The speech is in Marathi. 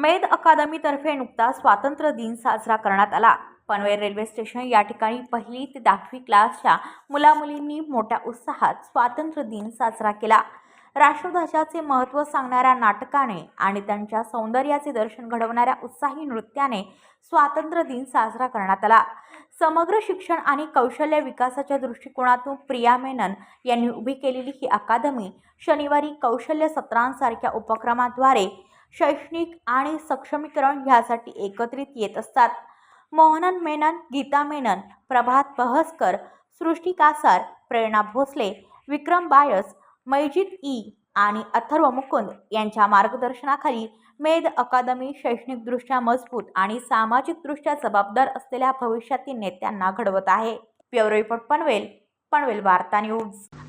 मेद अकादमीतर्फे नुकताच स्वातंत्र्य दिन साजरा करण्यात आला. पनवेल रेल्वे स्टेशन या ठिकाणी पहिली ते दहावी क्लासच्या मुलामुलींनी मोठ्या उत्साहात स्वातंत्र्य दिन साजरा केला. राष्ट्रध्वजाचे महत्त्व सांगणाऱ्या नाटकाने आणि त्यांच्या सौंदर्याचे दर्शन घडवणाऱ्या उत्साही नृत्याने स्वातंत्र्य दिन साजरा करण्यात आला. समग्र शिक्षण आणि कौशल्य विकासाच्या दृष्टिकोनातून प्रिया मेनन यांनी उभी केलेली ही अकादमी शनिवारी कौशल्य सत्रांसारख्या उपक्रमाद्वारे शैक्षणिक आणि सक्षमीकरण ह्यासाठी एकत्रित येत असतात. मोहनन मेनन गीता मेनन प्रभात पहसकर सृष्टी कासार प्रेरणा भोसले विक्रम बायस मैजित ई आणि अथर्व मुकुंद यांच्या मार्गदर्शनाखाली मेद अकादमी शैक्षणिकदृष्ट्या मजबूत आणि सामाजिकदृष्ट्या जबाबदार असलेल्या भविष्यातील नेत्यांना घडवत आहे. ब्युरो रिपोर्ट पनवेल पनवेल वार्ता न्यूज.